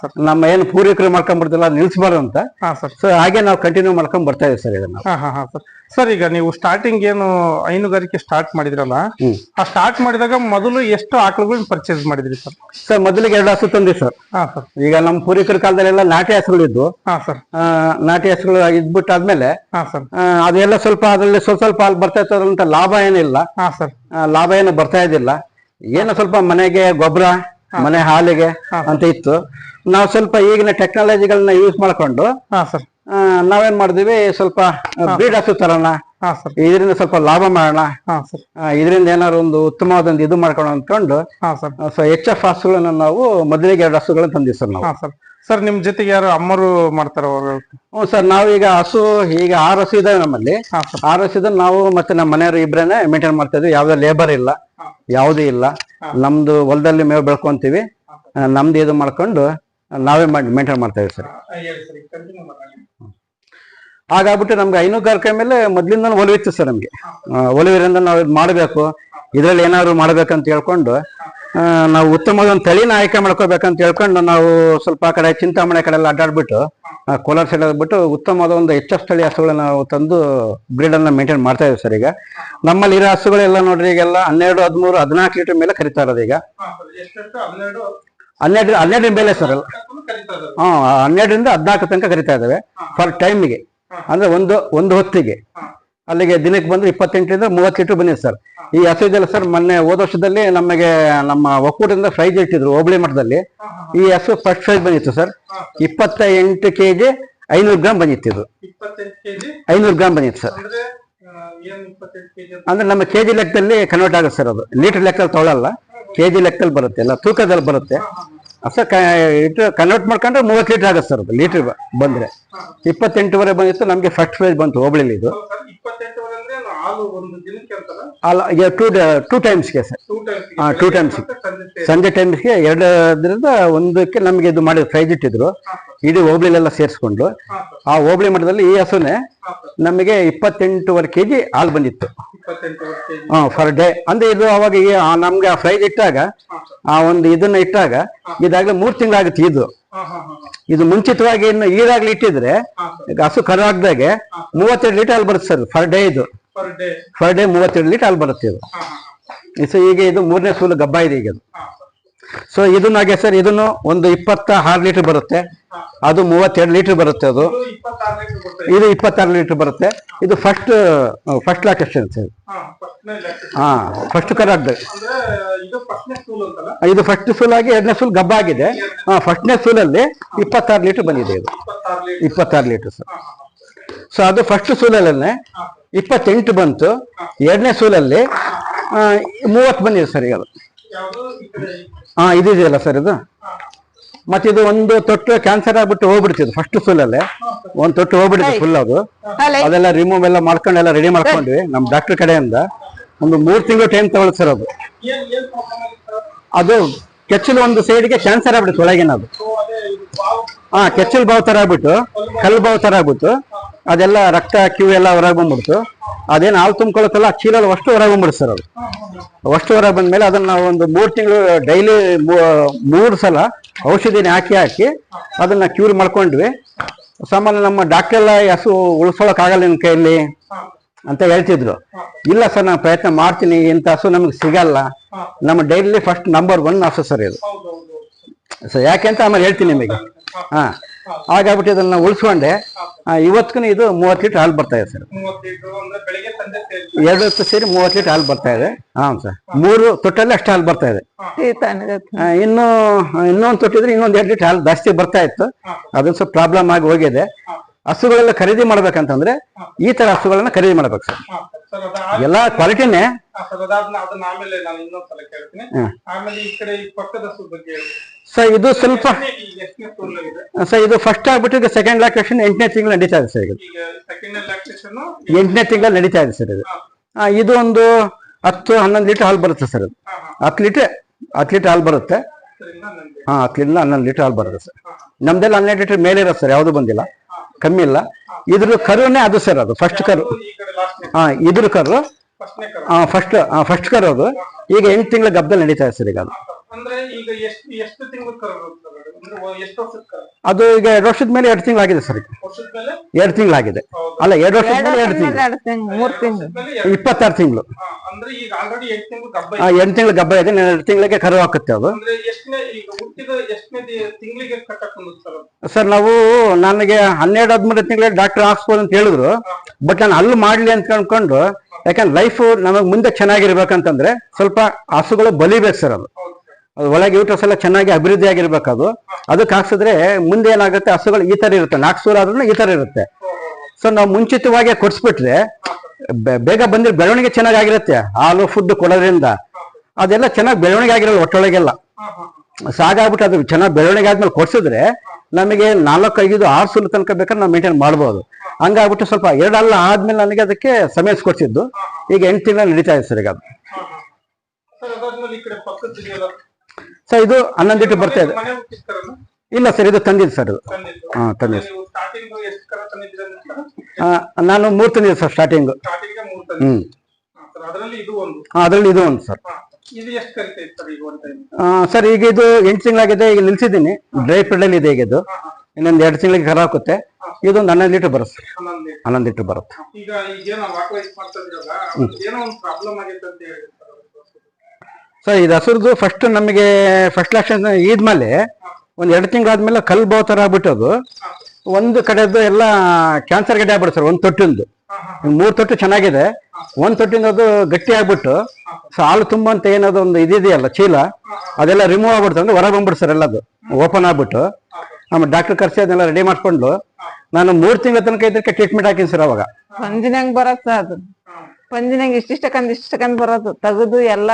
ಸರ್. ನಮ್ಮ ಏನು ಪೂರ್ವಿಕರು ಮಾಡ್ಕೊಂಡ್ಬಿಡ್ತಿಲ್ಲ ನಿಲ್ಸಬಾರ್ದು ಅಂತ ಹಾ ಸರ್. ಸೊ ಹಾಗೆ ನಾವು ಕಂಟಿನ್ಯೂ ಮಾಡ್ಕೊಂಡ್ ಬರ್ತಾ ಇದೀವಿ ಸರ್ ಇದನ್ನ. ಹಾ ಹಾ ಸರ್. ಸರ್ ಈಗ ನೀವು ಸ್ಟಾರ್ಟಿಂಗ್ ಏನು ಹೈನುಗಾರಿಕೆ ಸ್ಟಾರ್ಟ್ ಮಾಡಿದ್ರಲ್ಲ ಆ ಸ್ಟಾರ್ಟ್ ಮಾಡಿದಾಗ ಮೊದಲು ಎಷ್ಟು ಆಕಳುಗಳನ್ನ ಪರ್ಚೇಸ್ ಮಾಡಿದ್ರಿ ಸರ್? ಸರ್ ಮೊದಲಿಗೆ ಎರಡು ಹಸು ತಂದ್ರಿ ಸರ್. ಹಾ ಸರ್. ಈಗ ನಮ್ಮ ಪೂರ್ವಿಕರ ಕಾಲದಲ್ಲೆಲ್ಲ ನಾಟಿ ಹಸುಗಳಿದ್ವು. ಹಾ ಸರ್. ನಾಟಿ ಹಸುಗಳು ಇದ್ಬಿಟ್ಟಾದ್ಮೇಲೆ ಹಾ ಸರ್. ಅದೆಲ್ಲ ಸ್ವಲ್ಪ ಅದರಲ್ಲಿ ಸ್ವಲ್ಪ ಸ್ವಲ್ಪ ಅಲ್ಲಿ ಬರ್ತಾ ಇರ್ತದಂತ ಲಾಭ ಏನಿಲ್ಲ. ಹಾ ಸರ್. ಲಾಭ ಏನು ಬರ್ತಾ ಇದ್ದಿಲ್ಲ. ಏನೋ ಸ್ವಲ್ಪ ಮನೆಗೆ ಗೊಬ್ಬರ ಮನೆ ಹಾಲಿಗೆ ಅಂತ ಇತ್ತು. ನಾವು ಸ್ವಲ್ಪ ಈಗಿನ ಟೆಕ್ನಾಲಜಿಗಳನ್ನ ಯೂಸ್ ಮಾಡ್ಕೊಂಡು ನಾವೇನ್ ಮಾಡಿದ್ವಿ ಸ್ವಲ್ಪ ಬ್ರೀಡ್ ಹಸು ತರೋಣ ಇದರಿಂದ ಸ್ವಲ್ಪ ಲಾಭ ಮಾಡೋಣ. ಇದರಿಂದ ಏನಾದ್ರು ಒಂದು ಉತ್ತಮವಾದ ಒಂದು ಇದು ಮಾಡ್ಕೊಂಡು ಅಂದ್ಕೊಂಡು ಸೊ ಎಚ್ ಎಫ್ ಹಸುಗಳನ್ನ ನಾವು ಮೊದಲಿಗೆ ಎರಡು ಹಸುಗಳನ್ನ ತಂದಿವಿ ಸರ್ ನಾವು. ಸರ್. ನಿಮ್ ಜೊತೆಗೆ ಯಾರು ಅಮ್ಮರು ಮಾಡ್ತಾರ ಹ್ಮ್ ಹ್ಞೂ ಸರ್ ನಾವೀಗ ಹಸು ಈಗ ಆರು ಹಸು ಇದಾವೆ ನಮ್ಮಲ್ಲಿ. ಆರು ಹಸು ನಾವು ಮತ್ತೆ ನಮ್ಮ ಮನೆಯವರು ಇಬ್ಬರೇನೆ ಮೇಂಟೈನ್ ಮಾಡ್ತಾ ಇದ್ವಿ. ಯಾವ್ದೇ ಲೇಬರ್ ಇಲ್ಲ. ಯಾವುದೂ ಇಲ್ಲ. ನಮ್ದು ಹೊಲದಲ್ಲಿ ಮೇವು ಬೆಳ್ಕೊಂತೀವಿ. ನಮ್ದು ಇದು ಮಾಡ್ಕೊಂಡು ನಾವೇ ಮೇಂಟೈನ್ ಮಾಡ್ತಾ ಇದೀವಿ ಸರ್. ಹಾಗಾಗ್ಬಿಟ್ಟು ನಮ್ಗೆ ಹೈನುಗಾರಿಕೆ ಮೇಲೆ ಮೊದ್ಲಿಂದ ಒಲವಿತ್ತು ಸರ್ ನಮ್ಗೆ. ಹೊಲವರಿಂದ ಒಲವಿರಿಂದ ನಾವು ಇದು ಮಾಡಬೇಕು. ಇದ್ರಲ್ಲಿ ಏನಾದ್ರು ಮಾಡ್ಬೇಕಂತ ಹೇಳ್ಕೊಂಡು ಆ, ನಾವು ಉತ್ತಮವಾದ ಒಂದು ತಳಿನ ಆಯ್ಕೆ ಮಾಡ್ಕೋಬೇಕಂತ ಹೇಳ್ಕೊಂಡು ನಾವು ಸ್ವಲ್ಪ ಆ ಕಡೆ ಚಿಂತಾಮಣೆ ಕಡೆ ಎಲ್ಲ ಅಡ್ಡಾಡ್ಬಿಟ್ಟು ಕೋಲಾರ ಸೈಡ್ ಬಿಟ್ಟು ಉತ್ತಮವಾದ ಒಂದು ಎಚ್ ಎಫ್ ತಳಿ ಹಸುಗಳನ್ನ ನಾವು ತಂದು ಬ್ರೀಡ್ ಅನ್ನ ಮೇಂಟೈನ್ ಮಾಡ್ತಾ ಇದ್ದೀವಿ ಸರ್ ಈಗ. ನಮ್ಮಲ್ಲಿ ಇರೋ ಹಸುಗಳೆಲ್ಲ ನೋಡ್ರಿ ಈಗೆಲ್ಲ ಹನ್ನೆರಡು ಹದಿಮೂರು ಹದಿನಾಲ್ಕು ಲೀಟರ್ ಮೇಲೆ ಕರಿತಾ ಇರೋದು ಈಗ. ಹನ್ನೆರಡು ಹನ್ನೆರಡು ಹನ್ನೆರಡರ ಮೇಲೆ ಸರ್ ಅಲ್ಲ ಹಾ ಹನ್ನೆರಡರಿಂದ ಹದಿನಾಲ್ಕು ತನಕ ಕರಿತಾ ಇದ್ದಾವೆ ಫಾರ್ ಟೈಮಿಗೆ ಅಂದ್ರೆ ಒಂದು ಒಂದು ಹೊತ್ತಿಗೆ. ಅಲ್ಲಿಗೆ ದಿನಕ್ಕೆ ಬಂದ್ರೆ ಇಪ್ಪತ್ತೆಂಟರಿಂದ ಮೂವತ್ತು ಲೀಟರ್ ಬಂದಿದೆ ಸರ್. ಈ ಹಸು ಇದೆಲ್ಲ ಸರ್ ಮೊನ್ನೆ ಹೋದ ವರ್ಷದಲ್ಲಿ ನಮಗೆ ನಮ್ಮ ಒಕ್ಕೂಟದಿಂದ ಫ್ರೈಜ್ ಇಟ್ಟಿದ್ರು ಹೋಬಳಿ ಮಠದಲ್ಲಿ ಈ ಹಸು ಫಸ್ಟ್ ಪ್ರೈಸ್ ಬಂದಿತ್ತು ಸರ್. ಇಪ್ಪತ್ತ ಎಂಟು ಕೆ ಜಿ ಐನೂರು ಗ್ರಾಮ್ ಬಂದಿತ್ತು ಇದು. ಐನೂರು ಗ್ರಾಮ್ ಬಂದಿತ್ತು ಸರ್. ಅಂದ್ರೆ ನಮ್ಮ ಕೆ ಜಿ ಲೆಕ್ಕದಲ್ಲಿ ಕನ್ವರ್ಟ್ ಆಗುತ್ತೆ ಸರ್ ಅದು. ಲೀಟರ್ ಲೆಕ್ಕದಲ್ಲಿ ತೊಳೆಯೋಲ್ಲ ಕೆ ಜಿ ಲೆಕ್ಕದಲ್ಲಿ ಬರುತ್ತೆ. ಎಲ್ಲ ತೂಕದಲ್ಲಿ ಬರುತ್ತೆ. ಸರ್ ಇಟ್ಟು ಕನ್ವರ್ಟ್ ಮಾಡ್ಕೊಂಡ್ರೆ ಮೂವತ್ತು ಲೀಟರ್ ಆಗುತ್ತೆ ಸರ್ ಅದು ಲೀಟರ್ ಬಂದ್ರೆ. ಇಪ್ಪತ್ತೆಂಟುವರೆ ಬಂದಿತ್ತು ನಮಗೆ ಫಸ್ಟ್ ಪ್ರೈಸ್ ಬಂತು ಹೋಬಳಿಲಿ ಇದು. ಹಾಲು ಒಂದು ದಿನಕ್ಕೆ ಅಂತಲ್ಲ? ಅಲ್ಲ ಟೂ ಟೂ ಟೈಮ್ಸ್ಗೆ ಸರ್. ಟೂ ಟೈಮ್ಸ್ ಹಾ, two times. ಸಂಜೆ ಟೈಮ್ಸ್ಗೆ ಎರಡರಿಂದ ಒಂದಕ್ಕೆ ನಮಗೆ ಇದು ಮಾಡಿ ಪ್ರೈಸ್ ಇಟ್ಟಿದ್ರು. ಇಡೀ ಹೋಬಳಿಲೆಲ್ಲ ಸೇರಿಸ್ಕೊಂಡು ಆ ಹೋಬಳಿ ಮಟ್ಟದಲ್ಲಿ ಈ ಹಸುನೆ ನಮಗೆ ಇಪ್ಪತ್ತೆಂಟೂವರೆ ಕೆಜಿ ಹಾಲು ಬಂದಿತ್ತು. ಹಾಂ ಫರ್ ಡೇ ಅಂದ್ರೆ ಇದು ಅವಾಗ ನಮ್ಗೆ ಆ ಫ್ರೈಸ್ ಇಟ್ಟಾಗ ಆ ಒಂದು ಇದನ್ನ ಇಟ್ಟಾಗ ಇದಾಗ್ಲೇ ಮೂರು ತಿಂಗಳಾಗುತ್ತೆ ಇದು. ಇದು ಮುಂಚಿತವಾಗಿ ಇನ್ನು ಈಗಾಗಲೇ ಇಟ್ಟಿದ್ರೆ ಹಸು ಕರಾಗ್ದಾಗೆ ಮೂವತ್ತೆರಡು ಲೀಟರ್ ಹಾಲು ಬರುತ್ತೆ ಸರ್ ಫರ್ ಡೇ ಇದು. ಪರ್ ಡೇ ಫರ್ ಡೇ ಮೂವತ್ತೆರಡು ಲೀಟರ್ ಹಾಲು ಬರುತ್ತೆ ಇದು. ಸೊ ಈಗ ಇದು ಮೂರನೇ ಸೂಲು ಗಬ್ಬ ಇದೆ ಈಗ ಅದು ಸೊ ಇದನ್ನ ಹಾಗೆ ಸರ್ ಇದನ್ನು ಒಂದು ಇಪ್ಪತ್ತ ಆರು ಲೀಟರ್ ಬರುತ್ತೆ. ಅದು ಮೂವತ್ತೆರಡು ಲೀಟರ್ ಬರುತ್ತೆ ಅದು. ಇದು ಇಪ್ಪತ್ತಾರು ಲೀಟರ್ ಬರುತ್ತೆ. ಇದು ಫಸ್ಟ್ ಫಸ್ಟ್ ಲಾಕೇಶನ್ ಸರ್ ಹಾ ಫಸ್ಟ್ ಅಂದ್ರೆ ಇದು ಫಸ್ಟ್ ಸೂಲ್ ಆಗಿ ಎರಡನೇ ಸೂಲ್ ಗಬ್ಬ ಆಗಿದೆ. ಹಾ ಫಸ್ಟ್ನೇ ಸೂಲಲ್ಲಿ ಇಪ್ಪತ್ತಾರು ಲೀಟರ್ ಬಂದಿದೆ ಇದು. ಇಪ್ಪತ್ತಾರು ಲೀಟರ್. ಸರ್. ಸೊ ಅದು ಫಸ್ಟ್ ಸೂಲಲ್ಲೇ ಇಪ್ಪತ್ತೆಂಟು ಬಂತು. ಎರಡನೇ ಸೂಲಲ್ಲಿ ಮೂವತ್ತು ಬಂದಿದೆ ಸರ್ ಈಗ ಹಾ ಇದಿದೆಯಲ್ಲ ಸರ್ ಇದು? ಮತ್ತೆ ಇದು ಒಂದು ತೊಟ್ಟು ಕ್ಯಾನ್ಸರ್ ಆಗ್ಬಿಟ್ಟು ಹೋಗ್ಬಿಡ್ತಿದ್ದು ಫಸ್ಟ್ ಸೂಲಲ್ಲೇ. ಒಂದು ತೊಟ್ಟು ಹೋಗ್ಬಿಡುತ್ತೆ ಫುಲ್ ಅದು. ಅದೆಲ್ಲ ರಿಮೂವ್ ಎಲ್ಲ ಮಾಡ್ಕೊಂಡು ಎಲ್ಲ ರೆಡಿ ಮಾಡ್ಕೊಂಡ್ವಿ ನಮ್ ಡಾಕ್ಟರ್ ಕಡೆಯಿಂದ. ಒಂದು ಮೂರು ತಿಂಗಳು ಟೈಮ್ ತಗೊಳ್ಳುತ್ತೆ ಸರ್ ಅದು. ಅದು ಕೆಚ್ಚಲು ಒಂದು ಸೈಡ್ಗೆ ಕ್ಯಾನ್ಸರ್ ಆಗ್ಬಿಡುತ್ತೆ ಒಳಗಿನ ಅದು ಹಾ ಕೆಚ್ಚಲು ಬಾವು ತರ ಆಗ್ಬಿಟ್ಟು ಕಲ್ಲು ಬಾವು ತರ ಆಗ್ಬಿಟ್ಟು. ಅದೆಲ್ಲ ರಕ್ತ, ಕ್ಯೂ ಎಲ್ಲ ಹೊರಗೆ ಬಂದ್ಬಿಡ್ತು. ಅದೇನು ಹಾಲು ತುಂಬ್ಕೊಳತ್ತಲ್ಲ ಆ ಚೀಲ ಅಷ್ಟು ಹೊರಗೆ ಬಂದ್ಬಿಡ್ತು ಸರ್ ಅದು. ಅಷ್ಟು ಹೊರಗೆ ಬಂದ್ಮೇಲೆ ಅದನ್ನ ನಾವು ಒಂದು ಮೂರು ತಿಂಗಳು ಡೈಲಿ ಮೂರು ಸಲ ಔಷಧಿನ ಹಾಕಿ ಹಾಕಿ ಅದನ್ನ ಕ್ಯೂರ್ ಮಾಡ್ಕೊಂಡ್ವಿ. ಸಾಮಾನ್ಯ ನಮ್ಮ ಡಾಕ್ಟರ್ ಎಲ್ಲ ಹಸು ಉಳಿಸ್ಕೊಳಕ್ಕಾಗಲ್ಲ ನಿಮ್ಮ ಕೈಯಲ್ಲಿ ಅಂತ ಹೇಳ್ತಿದ್ರು. ಇಲ್ಲ ಸರ್, ನಾನು ಪ್ರಯತ್ನ ಮಾಡ್ತೀನಿ, ಇಂಥ ಹಸು ನಮಗೆ ಸಿಗಲ್ಲ. ನಮ್ಮ ಡೈಲಿ ಫಸ್ಟ್ ನಂಬರ್ ಒನ್ ಹಸು ಸರ್ ಇದು. ಸರ್, ಯಾಕೆ ಅಂತ ಆಮೇಲೆ ಹೇಳ್ತೀನಿ ನಿಮಗೆ. ಹಾ. ಹಾಗಾಗ್ಬಿಟ್ಟು ಇದನ್ನ ಉಳಿಸ್ಕೊಂಡೆ. ಇವತ್ತಿಗೂ ಇದು ಮೂವತ್ತು ಲೀಟರ್ ಹಾಲು ಬರ್ತಾ ಇದೆ ಸರ್. ಎರಡು ಹೊತ್ತು ಸೇರಿ ಮೂವತ್ತು ಲೀಟರ್ ಹಾಲು ಬರ್ತಾ ಇದೆ. ಹಾಂ ಸರ್. ಮೂರು ತೊಟ್ಟಲ್ಲಿ ಅಷ್ಟು ಹಾಲು ಬರ್ತಾ ಇದೆ. ಇನ್ನು ಇನ್ನೊಂದು ತೊಟ್ಟಿದ್ರೆ ಇನ್ನೊಂದು ಎರಡು ಲೀಟರ್ ಹಾಲು ಜಾಸ್ತಿ ಬರ್ತಾ ಇತ್ತು. ಅದೊಂದು ಸ್ವಲ್ಪ ಪ್ರಾಬ್ಲಮ್ ಆಗಿ ಹೋಗಿದೆ. ಹಸುಗಳೆಲ್ಲ ಖರೀದಿ ಮಾಡ್ಬೇಕಂತಂದ್ರೆ ಈ ತರ ಹಸುಗಳನ್ನ ಖರೀದಿ ಮಾಡ್ಬೇಕು ಸರ್. ಎಲ್ಲ ಕ್ವಾಲಿಟಿನೇ ಆಮೇಲೆ ನಾನು ಇನ್ನೊಂದ್ಸಲ ಕೇಳ್ತೀನಿ. ಆಮೇಲೆ ಈ ಕಡೆ ಈ ಪಕ್ಕದ ಹಸು ಬಗ್ಗೆ ಸರ್ ಇದು ಸ್ವಲ್ಪ ಸರ್ ಇದು ಫಸ್ಟ್ ಆಗ್ಬಿಟ್ಟು ಈಗ ಸೆಕೆಂಡ್ ಲ್ಯಾಕ್ಟೇಷನ್ ಎಂಟನೇ ತಿಂಗಳು ನಡೀತಾ ಇದೆ ಸರ್ ಈಗ ಎಂಟನೇ ತಿಂಗಳು ನಡೀತಾ ಇದೆ ಸರ್ ಇದು. ಇದು ಒಂದು ಹತ್ತು ಹನ್ನೊಂದು ಲೀಟರ್ ಹಾಲು ಬರುತ್ತೆ ಸರ್ ಅದು ಹತ್ತು ಲೀಟರ್ ಹತ್ತು ಲೀಟರ್ ಹಾಲು ಬರುತ್ತೆ. ಹಾಂ ಹತ್ತರಿಂದ ಹನ್ನೊಂದು ಲೀಟರ್ ಹಾಲು ಬರುತ್ತೆ ಸರ್ ನಮ್ದೆಲ್ಲ ಹನ್ನೆರಡು ಲೀಟರ್ ಮೇಲೆ ಇರೋದು ಸರ್ ಯಾವುದು ಬಂದಿಲ್ಲ. ಕಮ್ಮಿ ಇಲ್ಲ. ಇದ್ರ ಕರುನೇ ಅದು ಸರ್ ಅದು ಫಸ್ಟ್ ಕರು. ಹಾಂ ಇದ್ರ ಕರ. ಫಸ್ಟ್ ಫಸ್ಟ್ ಕರು ಅದು. ಈಗ ಎಂಟು ತಿಂಗಳ ಗಬ್ಬದಲ್ಲಿ ನಡೀತಾ ಇದೆ ಸರ್ ಈಗ ಅದು. ಅಂದ್ರೆ ಈಗ ಎಷ್ಟು ಎಷ್ಟು ತಿಂಗಳು ಕರ ಸರ್ ಅಂದ್ರೆ ಎಷ್ಟು ವರ್ಷದ ಅದು ಈಗ ಎರಡು ವರ್ಷದ ಮೇಲೆ ಎರಡು ತಿಂಗಳಾಗಿದೆ ಸರ್ ಈಗ. ವರ್ಷದ ಮೇಲೆ? ಎರಡು ತಿಂಗಳಾಗಿದೆ ಅಲ್ಲ ಎರಡು ವರ್ಷದ ಮೇಲೆ ಎರಡು ತಿಂಗಳು. ಇಪ್ಪತ್ತಾರು ತಿಂಗಳು. ಅಂದ್ರೆ ಈಗ ಆಲ್ರೆಡಿ ಎಂಟು ತಿಂಗಳು ಗಬ್ಬ ಆ ಇದೆ. ಎಂಟು ತಿಂಗಳ ಗಬ್ಬ ಇದೆ ಎರಡು ತಿಂಗಳಿಗೆ ಕರು ಹಾಕುತ್ತೆ ಅದು. ಸರ್ ಸರ್ ನಾವು ನನಗೆ ಹನ್ನೆರಡು ಹದಿಮೂರು ತಿಂಗಳಿಗೆ ಡಾಕ್ಟರ್ ಹಾಕ್ಸ್ಬೋದು ಅಂತ ಹೇಳಿದ್ರು. ಬಟ್ ನಾನು ಅಲ್ಲಿ ಮಾಡ್ಲಿ ಅಂತ ಕಂಡ್ಕೊಂಡು ಯಾಕಂದ್ರೆ ಲೈಫ್ ನಮಗ್ ಮುಂದೆ ಚೆನ್ನಾಗಿರ್ಬೇಕಂತಂದ್ರೆ ಸ್ವಲ್ಪ ಹಸುಗಳು ಬಲಿಬೇಕು ಸರ್ ಅದು. ಅದು ಒಳಗೆ ಯೂಟ್ರಸ್ ಎಲ್ಲ ಚೆನ್ನಾಗಿ ಅಭಿವೃದ್ಧಿ ಆಗಿರ್ಬೇಕು ಅದು ಅದಕ್ಕೆ ಹಾಕ್ಸಿದ್ರೆ ಮುಂದೆ ಏನಾಗುತ್ತೆ? ಹಸುಗಳು ಈ ತರ ಇರುತ್ತೆ. ನಾಲ್ಕು ಸೂರ ಆದ್ರೂ ಈ ತರ ಇರುತ್ತೆ. ಸೊ ನಾವು ಮುಂಚಿತವಾಗಿ ಕೊಡ್ಸ್ಬಿಟ್ರೆ ಬೇಗ ಬಂದಿರೋ ಬೆಳವಣಿಗೆ ಚೆನ್ನಾಗಿ ಆಗಿರುತ್ತೆ. ಹಾಲು ಫುಡ್ ಕೊಡೋದ್ರಿಂದ. ಅದೆಲ್ಲ ಚೆನ್ನಾಗಿ ಬೆಳವಣಿಗೆ ಆಗಿರಲ್ಲ ಒಟ್ಟೊಳಗೆಲ್ಲ ಹಾ ಹಾ ಹಾ ಸೊ ಹಾಗಾಗ್ಬಿಟ್ಟು ಅದು ಚೆನ್ನಾಗಿ ಬೆಳವಣಿಗೆ ಆದ್ಮೇಲೆ ಕೊಡ್ಸಿದ್ರೆ ನಮಗೆ ನಾಲ್ಕು ಐದು ಆರು ಸುಲು ತನಕ ಬೇಕಾದ್ರೆ ನಾವು ಮೇಂಟೈನ್ ಮಾಡ್ಬೋದು. ಹಂಗಾಗ್ಬಿಟ್ಟು ಸ್ವಲ್ಪ ಎರಡಲ್ಲ ಆದ್ಮೇಲೆ ನನಗೆ ಅದಕ್ಕೆ ಸಮಯ ಕೊಡ್ಸಿದ್ದು. ಈಗ ಎಂಟು ತಿಂಗಳು ನಡೀತಾ ಇದೆ ಸರ್ ಈಗ ಅದು. ಸರ್ ಇದು ಹನ್ನೊಂದು ಲೀಟರ್ ಬರ್ತಾ ಇದೆ. ಇಲ್ಲ ಸರ್ ಇದು ತಂದಿದ್ದು ಸರ್ ಇದು ತಂದಿದ್ದು. ಹಾ ನಾನು ಮೂರು ತಂದಿದ್ದೆ ಸರ್ ಸ್ಟಾರ್ಟಿಂಗ್ ಹ್ಮ್. ಸರ್ ಅದರಲ್ಲಿ ಇದು ಒಂದು. ಸರ್ ಸರ್ ಈಗ ಇದು ಎಂಟು ತಿಂಗಳಾಗಿದೆ ಈಗ ನಿಲ್ಸಿದ್ದೀನಿ. ಡ್ರೈ ಅಲ್ಲಿ ಇದೆ ಈಗ ಇದು. ಇನ್ನೊಂದು ಎರಡು ತಿಂಗಳಿಗೆ ಕರ ಹಾಕುತ್ತೆ. ಇದೊಂದು ಹನ್ನೊಂದು ಲೀಟರ್ ಬರುತ್ತೆ. ಹನ್ನೊಂದು ಲೀಟರ್ ಬರುತ್ತೆ. ಸರ್ ಇದು ಹಸುರದು ಫಸ್ಟ್ ನಮಗೆ ಫಸ್ಟ್ ಲಕ್ಷಣ ಇದ್ಮೇಲೆ ಒಂದು ಎರಡು ತಿಂಗಳಾದ್ಮೇಲೆ ಕಲ್ಲು ಬಹು ತರ ಆಗ್ಬಿಟ್ಟದು. ಒಂದು ಕಡೆದು ಎಲ್ಲ ಕ್ಯಾನ್ಸರ್ ಗಡ್ಡೆ ಆಗ್ಬಿಡುತ್ತೆ ಸರ್, ಒಂದು ತೊಟ್ಟಿಂದು. ಮೂರು ತೊಟ್ಟು ಚೆನ್ನಾಗಿದೆ. ಒಂದು ತೊಟ್ಟಿಂದ ಅದು ಗಟ್ಟಿ ಆಗ್ಬಿಟ್ಟು ಸೊ ಹಾಲು ತುಂಬಂತ ಏನದು ಒಂದು ಇದಿದೆಯಲ್ಲ, ಚೀಲ, ಅದೆಲ್ಲ ರಿಮೂವ್ ಆಗ್ಬಿಡ್ತು ಅಂದ್ರೆ ಹೊರ ಬಂದ್ಬಿಡ್ತು ಸರ್ ಎಲ್ಲದು. ಓಪನ್ ಆಗ್ಬಿಟ್ಟು. ಆಮೇಲೆ ಡಾಕ್ಟರ್ ಕರ್ಸಿ ಅದನ್ನೆಲ್ಲ ರೆಡಿ ಮಾಡ್ಕೊಂಡು ನಾನು ಮೂರು ತಿಂಗಳ ತನಕ ಇದಕ್ಕೆ ಟ್ರೀಟ್ಮೆಂಟ್ ಹಾಕಿನಿ ಸರ್ ಅವಾಗ. ಪಂಜಿನಂಗ್ ಬರತ್ತ ಅದು. ಪಂಜಿನಂಗ್ ಇಷ್ಟಿಷ್ಟಕ್ಕಂದ್ ಇಷ್ಟಕಂದ್ ಬರೋದು, ತೆಗೆದು ಎಲ್ಲ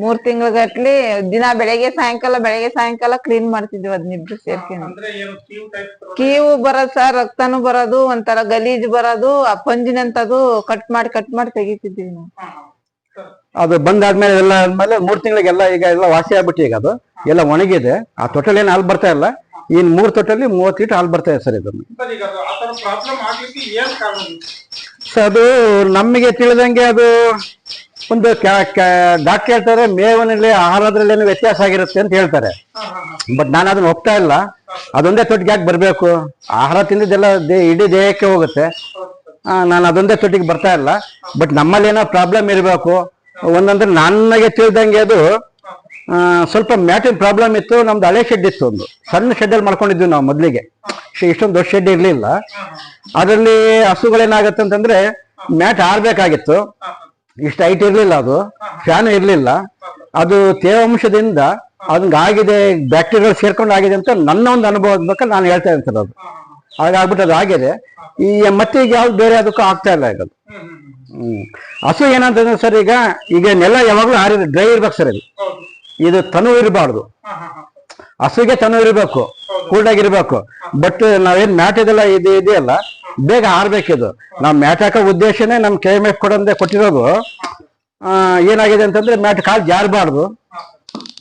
ಮೂರ್ ತಿಂಗಳ ಗಟ್ಲಿ ದಿನ ಬೆಳಗ್ಗೆ ಸಾಯಂಕಾಲ ಬೆಳಗ್ಗೆ ಸಾಯಂಕಾಲ ಕ್ಲೀನ್ ಮಾಡ್ತಿದ್ವಿ ಅದನ್ನಿಬ್ರು ಸೇರ್ಕೊಂಡು ಅಂದ್ರೆ ಏನು ಕ್ಯೂ ಟೈಪ್ ಕೀವು ಬರೋದ್ ಸರ್ ರಕ್ತನೂ ಬರೋದು ಒಂಥರ ಗಲೀಜ್ ಬರೋದು ಆ ಪಂಜಿನಂತದು ಕಟ್ ಮಾಡಿ ಕಟ್ ಮಾಡಿ ತೆಗಿತಿದ್ವಿ ನಾವು. ಅದು ಬಂದಾದ್ಮೇಲೆ ಎಲ್ಲ ಆದ್ಮೇಲೆ ಮೂರ್ ತಿಂಗಳಿಗೆಲ್ಲ ಈಗ ಎಲ್ಲ ವಾಸಿ ಆಗ್ಬಿಟ್ಟು ಈಗ ಅದು. ಎಲ್ಲ ಒಣಗಿದೆ. ಆ ತೊಟ್ಟಲ್ಲಿ ಏನು ಹಾಲು ಬರ್ತಾ ಇಲ್ಲ. ಇನ್ ಮೂರ್ ತೊಟ್ಟಲ್ಲಿ ಮೂವತ್ತು ಲೀಟರ್ ಹಾಲು ಬರ್ತಾ ಇದೆ ಸರ್ ಇದನ್ನು ಸರ್ ಈಗ ಆ ತರ ಪ್ರಾಬ್ಲಮ್ ಆಗ್ಲಿಕ್ಕೆ ಏನ್ ಕಾರಣ? ಸೊ ಅದು ನಮಗೆ ತಿಳಿದಂಗೆ ಅದು ಒಂದು ಡಾಕ್ಟರ್ ಹೇಳ್ತಾರೆ, ಮೇವನಲ್ಲಿ ಆಹಾರದಲ್ಲಿ ಏನು ವ್ಯತ್ಯಾಸ ಆಗಿರುತ್ತೆ ಅಂತ ಹೇಳ್ತಾರೆ. ಬಟ್ ನಾನು ಅದನ್ನ ಹೋಗ್ತಾ ಇಲ್ಲ. ಅದೊಂದೇ ತೊಟ್ಟಿಗೆ ಯಾಕೆ ಬರಬೇಕು? ಆಹಾರ ತಿಂದಿದ್ದೆಲ್ಲ ದೇ- ಇಡೀ ದೇಹಕ್ಕೆ ಹೋಗುತ್ತೆ. ನಾನು ಅದೊಂದೇ ತೊಟ್ಟಿಗೆ ಬರ್ತಾ ಇಲ್ಲ. ಬಟ್ ನಮ್ಮಲ್ಲಿ ಏನೋ ಪ್ರಾಬ್ಲಮ್ ಇರಬೇಕು. ಒಂದಂದ್ರೆ ನನಗೆ ತಿಳಿದಂಗೆ ಅದು ಸ್ವಲ್ಪ ಮ್ಯಾಟಿನ ಪ್ರಾಬ್ಲಮ್ ಇತ್ತು. ನಮ್ದು ಹಳೆ ಶೆಡ್ ಇತ್ತು ಒಂದು. ಸಣ್ಣ ಶೆಡ್ ಅಲ್ಲಿ ಮಾಡ್ಕೊಂಡಿದ್ವಿ ನಾವು ಮೊದಲಿಗೆ. ಇಷ್ಟೊಂದು ದೊಡ್ಡ ಶೆಡ್ ಇರಲಿಲ್ಲ. ಅದರಲ್ಲಿ ಹಸುಗಳೇನಾಗತ್ತೆ ಅಂತಂದ್ರೆ ಮ್ಯಾಟ್ ಆರ್ಬೇಕಾಗಿತ್ತು. ಇಷ್ಟು ಹೈಟ್ ಇರಲಿಲ್ಲ ಅದು. ಫ್ಯಾನ್ ಇರಲಿಲ್ಲ. ಅದು ತೇವಾಂಶದಿಂದ ಅದಂಗ ಆಗಿದೆ ಬ್ಯಾಕ್ಟೀರಿಯಾ ಸೇರ್ಕೊಂಡು ಆಗಿದೆ ಅಂತ ನನ್ನ ಒಂದು ಅನುಭವದ ಬೇಕಾದ್ರೆ ನಾನು ಹೇಳ್ತಾ ಇದ್ದೀನಿ ಸರ್ ಅದು. ಹಾಗಾಗ್ಬಿಟ್ಟು ಅದು ಆಗಿದೆ. ಈ ಮತ್ತೆ ಈಗ ಯಾವ್ದು ಬೇರೆ ಅದಕ್ಕೂ ಆಗ್ತಾ ಇಲ್ಲ ಈಗ ಅದು ಹಸು ಏನಂತಂದ್ರೆ ಸರ್ ಈಗ ಈಗ ನೆಲ ಯಾವಾಗಲೂ ಆರಿ ಡ್ರೈ ಇರ್ಬೇಕು ಸರ್ ಇದು. ಇದು ತನು ಇರಬಾರ್ದು. ಹಸುಗೆ ತನು ಇರಬೇಕು. ಕೂಲ್ಡಾಗಿರ್ಬೇಕು ಬಟ್ ನಾವೇನು ಮ್ಯಾಟ್ ಇದೆಲ್ಲ ಇದು ಇದೆಯಲ್ಲ ಬೇಗ ಆರ್ಬೇಕಿದು ನಾವು ಮ್ಯಾಟ್ ಹಾಕೋ ಉದ್ದೇಶನೇ ನಮ್ ಕೆ ಎಂ ಎಫ್ ಕೊಡಂದೆ ಕೊಟ್ಟಿರೋದು. ಏನಾಗಿದೆ ಅಂತಂದ್ರೆ ಮ್ಯಾಟ್ ಕಾಲು ಜಾರಬಾರ್ದು.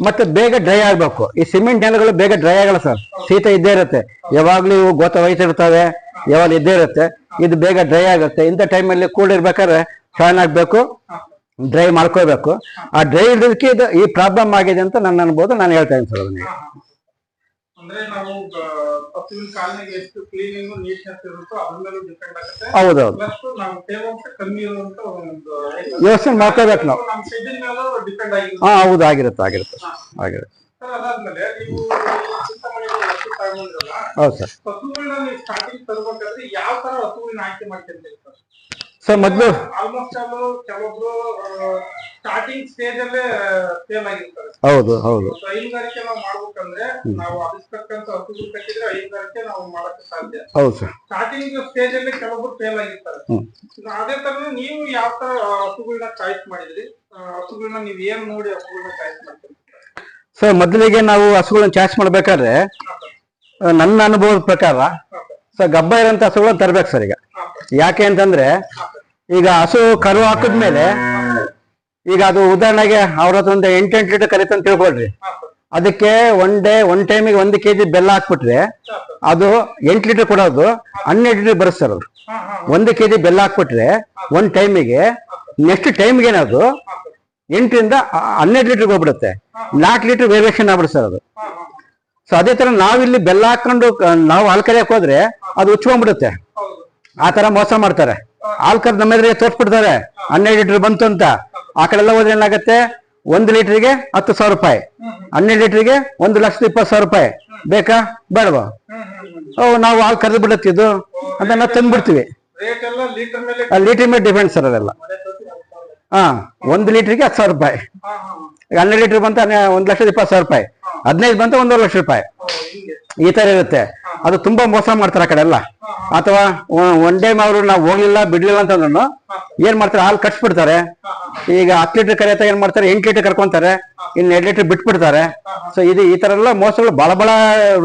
ಮತ್ತೆ ಬೇಗ ಡ್ರೈ ಆಗ್ಬೇಕು. ಈ ಸಿಮೆಂಟ್ ನೆಲಗಳು ಬೇಗ ಡ್ರೈ ಆಗಲ್ಲ ಸರ್. ಶೀತ ಇದ್ದೇ ಇರುತ್ತೆ. ಯಾವಾಗ್ಲೂ ಇವು ಗೋತ ವಹಿಸಿರ್ತವೆ ಯಾವಾಗ ಇದ್ದೇ ಇರುತ್ತೆ. ಇದು ಬೇಗ ಡ್ರೈ ಆಗುತ್ತೆ. ಇಂಥ ಟೈಮಲ್ಲಿ ಕೂಲ್ ಇರ್ಬೇಕಾದ್ರೆ ಫ್ಯಾನ್ ಹಾಕ್ಬೇಕು. ಡ್ರೈ ಮಾಡ್ಕೋಬೇಕು. ಆ ಡ್ರೈ ಇಡೋದಕ್ಕೆ ಇದು ಈ ಪ್ರಾಬ್ಲಮ್ ಆಗಿದೆ ಅಂತ ನನ್ನ ಅನ್ಬೋದು. ನಾನು ಹೇಳ್ತಾ ಇದ್ದೀನಿ ಸರ್ ಅದನ್ನ. ಅಂದ್ರೆ ನಾವು ಹಸುವಿನ ಕಾಲಿಗೆ ಎಷ್ಟು ಕ್ಲೀನಿಂಗ್ ನೀಟ್ನೆಸ್ ಇರುತ್ತೋ ಅದ್ರ ಡಿಪೆಂಡ್ ಆಗುತ್ತೆ. ಹೌದೌದು. ಪ್ಲಸ್ ನಾವು ತೇವಾಂಶ ಕಮ್ಮಿ ಇರುವಂತ ಒಂದು ಯೋಚನೆ ಮಾಡ್ಕೋಬೇಕು ನಾವು. ನಮ್ಮ ಶೆಡ್ಡಿನ ಮೇಲೆ ಡಿಪೆಂಡ್ ಆಗಿರುತ್ತೆ. ಹಾ ಹೌದು ಆಗಿರುತ್ತೆ ಆಗಿರುತ್ತೆ ಆಗಿರುತ್ತೆ. ಸರ್ ಅದಾದ್ಮೇಲೆ ನೀವು ಹೌದು ಸರ್. ಹಸುಗಳನ್ನ ನೀವು ಸ್ಟಾರ್ಟಿಂಗ್ ತರಬೇಕಾದ್ರೆ ಯಾವ ತರ ಹಸುಗಳನ್ನ ಆಯ್ಕೆ ಮಾಡ್ಕೊಂತೀರಿ ಸರ್? ಸರ್ ಮೊದಲು ಆಲ್ಮೋಸ್ಟ್ ಆಲ್ ಕೆಲವೊಬ್ರು ಸ್ಟಾರ್ಟಿಂಗ್ ಸ್ಟೇಜ್ ಅಲ್ಲೇ ಫೇಲ್ ಆಗಿರ್ತಾರೆ. ಹೌದು ಹೌದು. ಹೈನುಗಾರಿಕೆ ನಾವು ಮಾಡ್ಬೇಕಂದ್ರೆ ನಾವು ಅದಿಸ್ತಕ್ಕಂತ ಹಸುಗಳು ಕಟ್ಟಿದ್ರೆ ಹೈನುಗಾರಿಕೆ ನಾವು ಮಾಡಕ್ಕೆ ಸಾಧ್ಯ. ಹೌದು ಸರ್. ಸ್ಟಾರ್ಟಿಂಗ್ ಸ್ಟೇಜ್ ಅಲ್ಲಿ ಕೆಲವೊಬ್ರು ಫೇಲ್ ಆಗಿರ್ತಾರೆ. ಅದೇ ತರ ನೀವು ಯಾವ ತರ ಹಸುಗಳನ್ನ ಚಾಯ್ಸ್ ಮಾಡಿದ್ರಿ? ಹಸುಗಳನ್ನ ನೀವ್ ಏನ್ ನೋಡಿ ಹಸುಗಳನ್ನ ಚಾಯ್ಸ್ ಮಾಡ್ತೀರಿ? ಸರ್ ಮೊದಲಿಗೆ ನಾವು ಹಸುಗಳನ್ನ ಚಾಯ್ಸ್ ಮಾಡ್ಬೇಕಾದ್ರೆ ನನ್ನ ಅನುಭವದ ಪ್ರಕಾರ ಸರ್ ಗಬ್ಬ ಇರೋಂಥ ಹಸುಗಳನ್ನ ತರ್ಬೇಕು ಸರ್ ಈಗ. ಯಾಕೆ ಅಂತಂದ್ರೆ ಈಗ ಹಸು ಕರು ಹಾಕಿದ್ಮೇಲೆ ಈಗ ಅದು ಉದಾಹರಣೆಗೆ ಅವ್ರ ಹತ್ರ ಒಂದು ಎಂಟೆಂಟು ಲೀಟರ್ ಕರೀತ ಅಂತ ತಿಳ್ಕೊಳ್ರಿ. ಅದಕ್ಕೆ ಒನ್ ಡೇ ಒನ್ ಟೈಮಿಗೆ ಒಂದು ಕೆಜಿ ಬೆಲ್ಲ ಹಾಕ್ಬಿಟ್ರೆ ಅದು ಎಂಟು ಲೀಟರ್ ಕೊಡೋದು ಹನ್ನೆರಡು ಲೀಟರ್ ಬರುತ್ತೆ ಸರ್ ಅವ್ರು ಒಂದು ಕೆಜಿ ಬೆಲ್ಲ ಹಾಕ್ಬಿಟ್ರೆ ಒಂದ್ ಟೈಮಿಗೆ ನೆಕ್ಸ್ಟ್ ಟೈಮ್ಗೆ ಏನದು ಎಂಟರಿಂದ ಹನ್ನೆರಡು ಲೀಟರ್ ಹೋಗ್ಬಿಡುತ್ತೆ. ನಾಲ್ಕು ಲೀಟರ್ ವೇರಿಯೇಷನ್ ಆಗ್ಬಿಡುತ್ತೆ ಸರ್ ಅದು. ಸೊ ಅದೇ ತರ ನಾವಿಲ್ಲಿ ಬೆಲ್ಲ ಹಾಕೊಂಡು ನಾವು ಹಾಲು ಕರಿಯಕ್ ಹೋದ್ರೆ ಅದು ಉಚ್ಕೊಂಡ್ಬಿಡುತ್ತೆ. ಆ ತರ ಮೋಸ ಮಾಡ್ತಾರೆ. ಹಾಲು ಕರ್ ನಮ್ಮ ಎದುರಿಗೆ ತೋರ್ಸ್ಬಿಡ್ತಾರೆ. ಹನ್ನೆರಡು ಲೀಟರ್ ಬಂತು ಅಂತ. ಆ ಕಡೆ ಎಲ್ಲ ಹೋದ್ರೆ ಏನಾಗುತ್ತೆ? ಒಂದು ಲೀಟರ್ಗೆ ಹತ್ತು ಸಾವಿರ ರೂಪಾಯಿ. ಹನ್ನೆರಡು ಲೀಟರ್ಗೆ ಒಂದು ಲಕ್ಷದ ಇಪ್ಪತ್ತು ಸಾವಿರ ರೂಪಾಯಿ. ಬೇಕಾ? ಬೇಡವಾ? ಓ, ನಾವು ಹಾಲು ಕರೆದು ಬಿಡುತ್ತಿದ್ದು ಅಂತ ನಾವು ತಂದ್ಬಿಡ್ತೀವಿ. ಲೀಟರ್ ಮೇಲೆ ಡಿಪೆಂಡ್ ಸರ್ ಅದೆಲ್ಲ. ಹಾ ಒಂದು ಲೀಟರ್ಗೆ ಹತ್ತು ಸಾವಿರ ರೂಪಾಯಿ. ಹನ್ನೆರಡು ಲೀಟರ್ ಬಂತ ಒಂದ್ ಲಕ್ಷದ ಇಪ್ಪತ್ತು ಸಾವಿರ ರೂಪಾಯಿ. ಹದಿನೈದು ಬಂತ ಒಂದೂವರೆ ಲಕ್ಷ ರೂಪಾಯಿ. ಈ ತರ ಇರುತ್ತೆ. ಅದು ತುಂಬಾ ಮೋಸ ಮಾಡ್ತಾರೆ ಆ ಕಡೆ ಎಲ್ಲ. ಅಥವಾ ಒನ್ ಡೇ ಅವರು ನಾವು ಹೋಗ್ಲಿಲ್ಲ, ಬಿಡ್ಲಿಲ್ಲ ಅಂತಂದ್ರು ಏನ್ ಮಾಡ್ತಾರೆ? ಹಾಲು ಕಟ್ಸ್ಬಿಡ್ತಾರೆ. ಈಗ ಹತ್ತು ಲೀಟರ್ ಕರೆಯತ್ತ ಏನ್ ಮಾಡ್ತಾರೆ? ಎಂಟು ಲೀಟರ್ ಕರ್ಕೊಂತಾರೆ. ಇನ್ ಎರಡು ಲೀಟರ್ ಬಿಟ್ಬಿಡ್ತಾರೆ. ಸೊ ಇದು ಈ ತರ ಎಲ್ಲ ಮೋಸಗಳು ಬಹಳ ಬಹಳ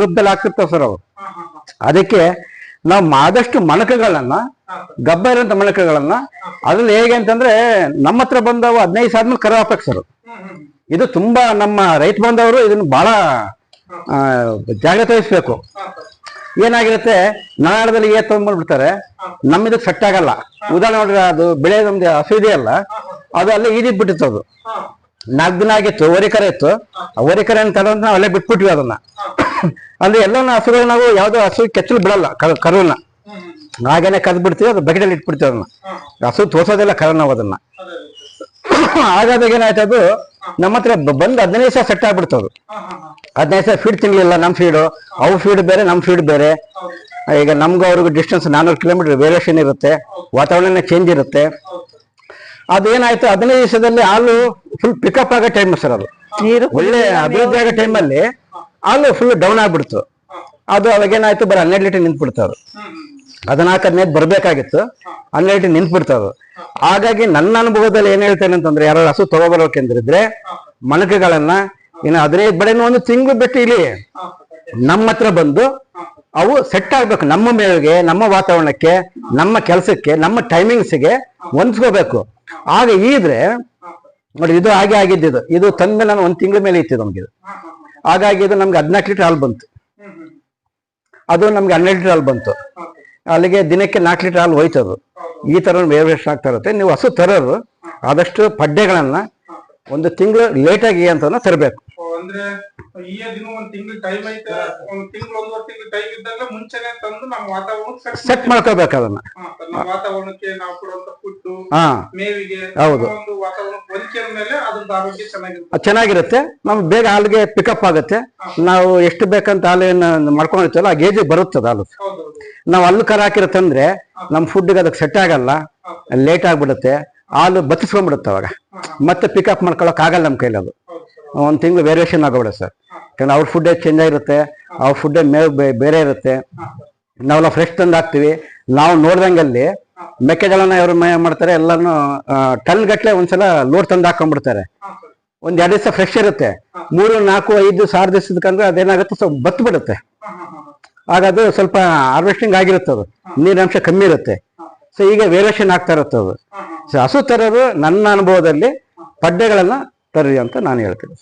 ರೂಪದಲ್ಲಿ ಆಗ್ತಿರ್ತಾವ ಸರ್ ಅವು. ಹಾ ಹಾ ಹಾ ಅದಕ್ಕೆ ನಾವು ಆದಷ್ಟು ಮಣಕಗಳನ್ನ, ಗಬ್ಬ ಇರೋಂಥ ಮಣಕಗಳನ್ನ, ಅದ್ರಲ್ಲಿ ಹೇಗೆ ಅಂತಂದ್ರೆ ನಮ್ಮ ಹತ್ರ ಬಂದವು ಹದಿನೈದು ಸಾವಿರ ಮೇಲೆ ಕರು ಹಾಕ್ಬೇಕು ಸರ್ ಇದು ತುಂಬಾ ನಮ್ಮ ರೈತ ಬಂದವರು ಇದನ್ನು ಬಹಳ ಜಾಗ್ರತೆ ವಹಿಸ್ಬೇಕು. ಏನಾಗಿರುತ್ತೆ ನಾಡದಲ್ಲಿ ಏ ತಂದ್ಬಿಡ್ತಾರೆ ನಮ್ಮ ಇದಕ್ಕೆ ಸೆಟ್ ಆಗಲ್ಲ. ಉದಾಹರಣೆ ನೋಡ್ರಿ ಅದು ಬೆಳೆ ನಮ್ದು ಹಸು ಇದೆಯಲ್ಲ ಅದು ಅಲ್ಲೇ ಈದಿದ್ ಬಿಟ್ಟಿತ್ತು ಅದು. ನಾಲ್ಕು ದಿನ ಆಗಿತ್ತು ಓರಿಕರೆ ಇತ್ತು. ಆ ಓರಿಕರೆ ಅಂತ ನಾವು ಅಲ್ಲೇ ಬಿಟ್ಬಿಟ್ವಿ ಅದನ್ನ. ಅಂದ್ರೆ ಎಲ್ಲ ಹಸುಗಳು ನಾವು ಯಾವ್ದೋ ಹಸು ಕೆಚ್ಚಲು ಬಿಡಲ್ಲ, ಕರು- ಕರುವನ್ನ. ಹಾಗೇನೆ ಕದ್ ಬಿಡ್ತೀವಿ, ಅದು ಬಕೆಟಲ್ಲಿ ಇಟ್ಬಿಡ್ತೀವಿ ಅದನ್ನ. ಹಸು ತೋರ್ಸೋದಿಲ್ಲ ಕರ ನಾವು ಅದನ್ನ. ಹಾಗಾದಾಗ ಏನಾಯ್ತು ಅದು? ನಮ್ಮ ಹತ್ರ ಬಂದ್ ಹದಿನೈದು ಸಾವಿರ ಸೆಟ್ ಆಗ್ಬಿಡ್ತು ಅದು ಹದಿನೈದು ಸಾವಿರ ಫೀಡ್ ತಿನ್ಲಿಲ್ಲ ನಮ್ಮ ಫೀಡು ಅವು ಫೀಡ್ ಬೇರೆ ನಮ್ಮ ಫೀಡ್ ಬೇರೆ. ಈಗ ನಮ್ಗೂ ಅವ್ರಿಗೂ ಡಿಸ್ಟೆನ್ಸ್ ನಾನ್ನೂರು ಕಿಲೋಮೀಟರ್ ವೇರಿಯೇಷನ್ ಇರುತ್ತೆ. ವಾತಾವರಣ ಚೇಂಜ್ ಇರುತ್ತೆ. ಅದೇನಾಯ್ತು ಹದಿನೈದು ದಿವಸದಲ್ಲಿ ಹಾಲು ಫುಲ್ ಪಿಕಪ್ ಆಗೋ ಟೈಮ್ ಸರ್ ಅದು. ನೀರು ಒಳ್ಳೆ ಅಭಿವೃದ್ಧಿ ಆಗೋ ಟೈಮಲ್ಲಿ ಹಾಲು ಫುಲ್ ಡೌನ್ ಆಗ್ಬಿಡ್ತು. ಅದು ಅವಾಗ ಏನಾಯ್ತು ಬರೀ ಹನ್ನೆರಡು ಲೀಟರ್ ನಿಂತ್ಬಿಡ್ತು ಅದು. ಹದಿನಾಲ್ಕು ಹದಿನೈದು ಬರ್ಬೇಕಾಗಿತ್ತು. ಹನ್ನೆರಡು ನಿಂತ್ ನಿಂತ್ಬಿಡ್ತು ಅದು ಹಾಗಾಗಿ ನನ್ನ ಅನುಭವದಲ್ಲಿ ಏನ್ ಹೇಳ್ತೇನೆ ಅಂತಂದ್ರೆ ಯಾರು ಹಸು ತಗೋಬರೋಕೆಂದ್ರಿದ್ರೆ, ಮಣಕಗಳನ್ನ ಇನ್ನು ಹದಿನೈದು ಬಳೆನೂ ಒಂದು ತಿಂಗಳು ಬಿಟ್ಟು ಇಲ್ಲಿ ನಮ್ಮ ಹತ್ರ ಬಂದು ಅವು ಸೆಟ್ ಆಗ್ಬೇಕು. ನಮ್ಮ ಮೇಳಿಗೆ, ನಮ್ಮ ವಾತಾವರಣಕ್ಕೆ, ನಮ್ಮ ಕೆಲಸಕ್ಕೆ, ನಮ್ಮ ಟೈಮಿಂಗ್ಸ್ಗೆ ಹೊಂದ್ಕೋಬೇಕು ಆಗ ಈದ್ರೆ, ನೋಡಿ ಇದು ಹಾಗೆ ಆಗಿದ್ದಿದ್ದು. ಇದು ತಂದ ನಾನು ಒಂದ್ ತಿಂಗಳ ಮೇಲೆ ಇತ್ತು ನಮ್ಗೆ ಇದು. ಹಾಗಾಗಿ ಇದು ನಮ್ಗೆ ಹದಿನಾಲ್ಕು ಲೀಟರ್ ಹಾಲು ಬಂತು. ಅದು ನಮ್ಗೆ ಹನ್ನೆರಡು ಲೀಟರ್ ಹಾಲು ಬಂತು. ಅಲ್ಲಿಗೆ ದಿನಕ್ಕೆ ನಾಲ್ಕು ಲೀಟರ್ ಹಾಲು ಹೋಯ್ತದ. ಈ ಥರ ವೇರಿಯೇಷನ್ ಆಗ್ತಾ ಇರುತ್ತೆ. ನೀವು ಹಸು ತರೋರು ಆದಷ್ಟು ಪಡ್ಡೆಗಳನ್ನು ಒಂದು ತಿಂಗಳು ಲೇಟಾಗಿ ಅಂತ ತರಬೇಕು. ಅಂದ್ರೆ ಈ ದಿನ ಒಂದ್ ತಿಂಗಳು ಟೈಮ್ ಐತೆ. ಒಂದ್ ತಿಂಗಳು ಒಂದೂವರೆ ತಿಂಗಳು ಟೈಮ್ ಇದ್ದಾಗ ಮುಂಚೆನೆ ತಂದು ನಮ್ಮ ವಾತಾವರಣ ಸೆಟ್ ಮಾಡ್ಕೋಬೇಕು ಅದನ್ನ. ನಮ್ಮ ವಾತಾವರಣಕ್ಕೆ ನಾವು ಕೊಡುವಂತ ಫುಡ್ ಹಾ. ಮೇವಿಗೆ ಹೌದು. ಒಂದು ವಾತಾವರಣ ಹೊಂದಿಕೆ ಮೇಲೆ ಅದ್ರದ್ದು ಆರೋಗ್ಯ ಚೆನ್ನಾಗಿರುತ್ತೆ. ಚೆನ್ನಾಗಿರುತ್ತೆ. ನಮ್ಗೆ ಬೇಗ ಹಾಲಿಗೆ ಪಿಕಪ್ ಆಗುತ್ತೆ. ನಾವು ಎಷ್ಟು ಬೇಕಂತ ಹಾಲನ್ನು ಮಾಡ್ಕೊಂಡಿರ್ತೀವಲ್ಲ ಆ ಗೇಜಿಗೆ ಬರುತ್ತದ ಹಾಲು. ನಾವು ಅಲ್ಲಿ ಕರ ಹಾಕಿರುತ್ತಂದ್ರೆ ನಮ್ಮ ಫುಡ್ಗೆ ಅದಕ್ಕೆ ಸೆಟ್ ಆಗಲ್ಲ. ಲೇಟ್ ಆಗ್ಬಿಡುತ್ತೆ. ಹಾಲು ಬತ್ತಿಸ್ಕೊಂಡ್ಬಿಡುತ್ತೆ ಅವಾಗ. ಮತ್ತೆ ಪಿಕಪ್ ಮಾಡ್ಕೊಳಕ್ ಆಗಲ್ಲ ನಮ್ಮ ಕೈಲಿ ಅದು. ಹೌದು ಸರ್ ಒಂದು ತಿಂಗಳು ವೇರಿಯೇಷನ್ ಆಗೋಬೇಡ ಸರ್. ಯಾಕಂದ್ರೆ ಅವ್ರ ಫುಡ್ಡೇ ಚೇಂಜ್ ಆಗಿರುತ್ತೆ, ಅವ್ರ ಫುಡ್ಡೇ ಮೇವ್ ಬೇರೆ ಇರುತ್ತೆ. ನಾವೆಲ್ಲ ಫ್ರೆಶ್ ತಂದು ಹಾಕ್ತಿವಿ. ನಾವು ನೋಡ್ದಂಗಲ್ಲಿ ಮೆಕ್ಕೆಜೋಳನ ಇವ್ರು ಮಾಡ್ತಾರೆ ಎಲ್ಲಾನು ಟನ್ ಗಟ್ಲೆ ಒಂದ್ಸಲ ಲೋಡ್ ತಂದು ಹಾಕೊಂಡ್ಬಿಡ್ತಾರೆ. ಒಂದ್ ಎರಡು ದಿವಸ ಫ್ರೆಶ್ ಇರುತ್ತೆ. ಮೂರು, ನಾಲ್ಕು, ಐದು ಸಾವಿರ ದಿವಸದಕ್ಕಂದ್ರೆ ಅದೇನಾಗುತ್ತೆ, ಸ್ವಲ್ಪ ಬತ್ತು ಬಿಡುತ್ತೆ ಆಗ ಸ್ವಲ್ಪ ಹಾರ್ವೆಸ್ಟಿಂಗ್ ಆಗಿರುತ್ತೆ ಅದು. ನೀರಿನಂಶ ಕಮ್ಮಿ ಇರುತ್ತೆ. ಸೊ ಈಗ ವೇರಿಯೇಷನ್ ಆಗ್ತಾ ಇರುತ್ತೆ ಅದು. ಸೊ ಹಸು ತರೋರು ನನ್ನ ಅನುಭವದಲ್ಲಿ ಪಡ್ಡೆಗಳನ್ನ ತರ್ರಿ ಅಂತ ನಾನು ಹೇಳ್ತೀನಿ.